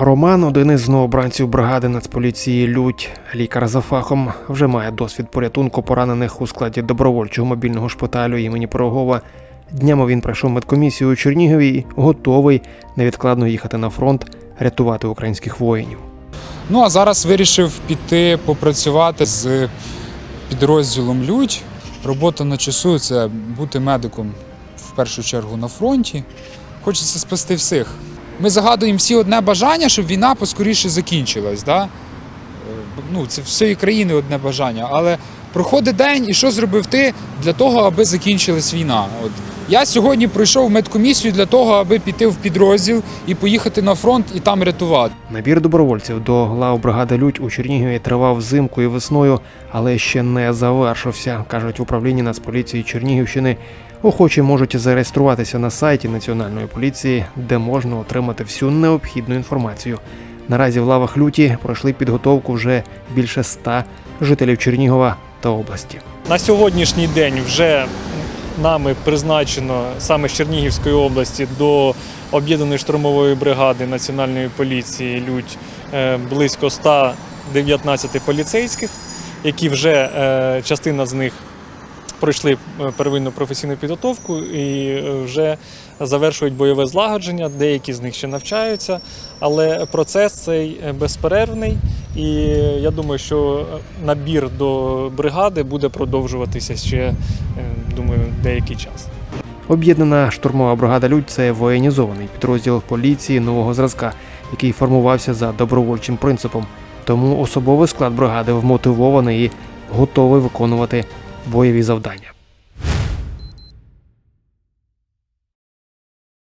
Роман, один із новобранців бригади Нацполіції Лють, лікар за фахом, вже має досвід порятунку поранених у складі добровольчого мобільного шпиталю імені Пирогова. Днями він пройшов медкомісію у Чернігові і готовий невідкладно їхати на фронт, рятувати українських воїнів. Ну а зараз вирішив піти попрацювати з підрозділом Людь. Робота на часу це бути медиком в першу чергу на фронті. Хочеться спасти всіх. Ми загадуємо всі одне бажання, щоб війна поскоріше закінчилась. Да? Ну, це всієї країни одне бажання. Але проходить день, і що зробив ти для того, аби закінчилась війна? От я сьогодні пройшов медкомісію для того, аби піти в підрозділ і поїхати на фронт і там рятувати. Набір добровольців до глав бригади Лють у Чернігові тривав взимку і весною, але ще не завершився, кажуть в управлінні Нацполіції Чернігівщини. Охочі можуть зареєструватися на сайті Національної поліції, де можна отримати всю необхідну інформацію. Наразі в лавах люті пройшли підготовку вже більше ста жителів Чернігова та області. На сьогоднішній день вже нами призначено саме з Чернігівської області до об'єднаної штурмової бригади Національної поліції Людь е, близько 119 поліцейських, які вже е, частина з них пройшли е, первинну професійну підготовку і е, вже завершують бойове злагодження. Деякі з них ще навчаються, але процес цей е, безперервний. І я думаю, що набір до бригади буде продовжуватися ще, думаю, деякий час. Об'єднана штурмова бригада Людь це воєнізований підрозділ поліції нового зразка, який формувався за добровольчим принципом. Тому особовий склад бригади вмотивований і готовий виконувати бойові завдання.